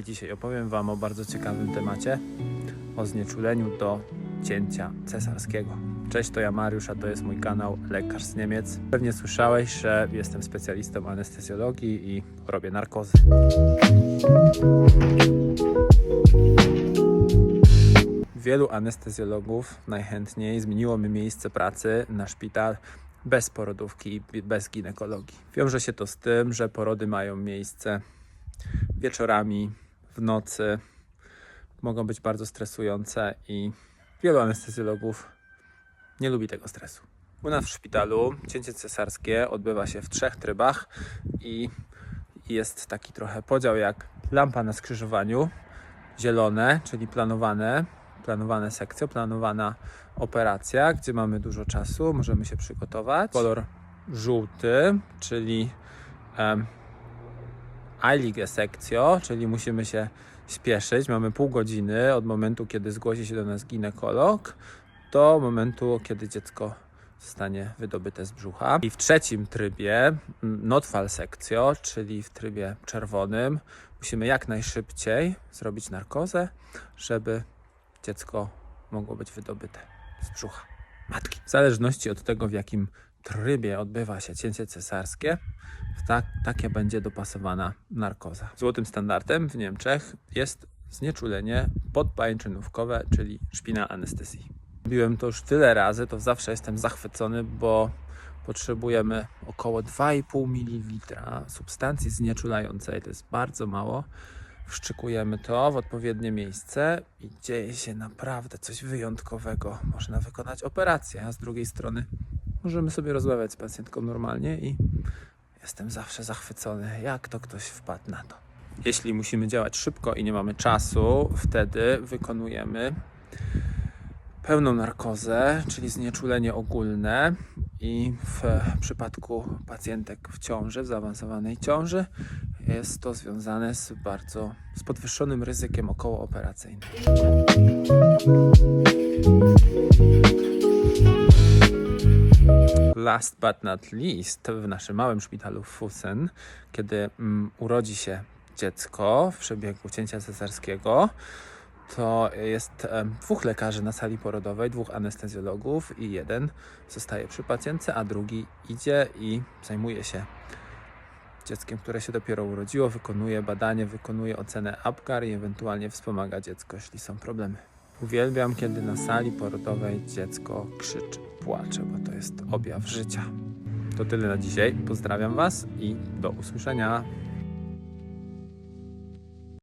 Dzisiaj opowiem Wam o bardzo ciekawym temacie, o znieczuleniu do cięcia cesarskiego. Cześć, to ja Mariusz, a to jest mój kanał Lekarz z Niemiec. Pewnie słyszałeś, że jestem specjalistą anestezjologii i robię narkozy. Wielu anestezjologów najchętniej zmieniło mi miejsce pracy na szpital bez porodówki i bez ginekologii. Wiąże się to z tym, że porody mają miejsce wieczorami, w nocy, mogą być bardzo stresujące i wielu anestezjologów nie lubi tego stresu. U nas w szpitalu cięcie cesarskie odbywa się w trzech trybach i jest taki trochę podział jak lampa na skrzyżowaniu. Zielone, czyli planowane, planowane sekcje, planowana operacja, gdzie mamy dużo czasu, możemy się przygotować. Kolor żółty, czyli Eilige sekcjo, czyli musimy się śpieszyć. Mamy pół godziny od momentu, kiedy zgłosi się do nas ginekolog, do momentu, kiedy dziecko zostanie wydobyte z brzucha. I w trzecim trybie, mm, notfal sekcjo, czyli w trybie czerwonym, musimy jak najszybciej zrobić narkozę, żeby dziecko mogło być wydobyte z brzucha matki. W zależności od tego, w jakim trybie odbywa się cięcie cesarskie, tak, takie będzie dopasowana narkoza. Złotym standardem w Niemczech jest znieczulenie podpajęczynówkowe, czyli szpina anestezji. Robiłem to już tyle razy, to zawsze jestem zachwycony, bo potrzebujemy około 2,5 ml substancji znieczulającej. To jest bardzo mało. Wszczykujemy to w odpowiednie miejsce i dzieje się naprawdę coś wyjątkowego. Można wykonać operację, a z drugiej strony możemy sobie rozmawiać z pacjentką normalnie i jestem zawsze zachwycony, jak to ktoś wpadł na to. Jeśli musimy działać szybko i nie mamy czasu, wtedy wykonujemy pełną narkozę, czyli znieczulenie ogólne i w przypadku pacjentek w ciąży, w zaawansowanej ciąży jest to związane z bardzo z podwyższonym ryzykiem okołooperacyjnym. Last but not least, w naszym małym szpitalu Fusen, kiedy mm, urodzi się dziecko w przebiegu cięcia cesarskiego, to jest em, dwóch lekarzy na sali porodowej, dwóch anestezjologów i jeden zostaje przy pacjentce, a drugi idzie i zajmuje się dzieckiem, które się dopiero urodziło, wykonuje badanie, wykonuje ocenę APGAR i ewentualnie wspomaga dziecko, jeśli są problemy. Uwielbiam, kiedy na sali porodowej dziecko krzyczy, płacze, bo to jest objaw życia. To tyle na dzisiaj. Pozdrawiam Was i do usłyszenia.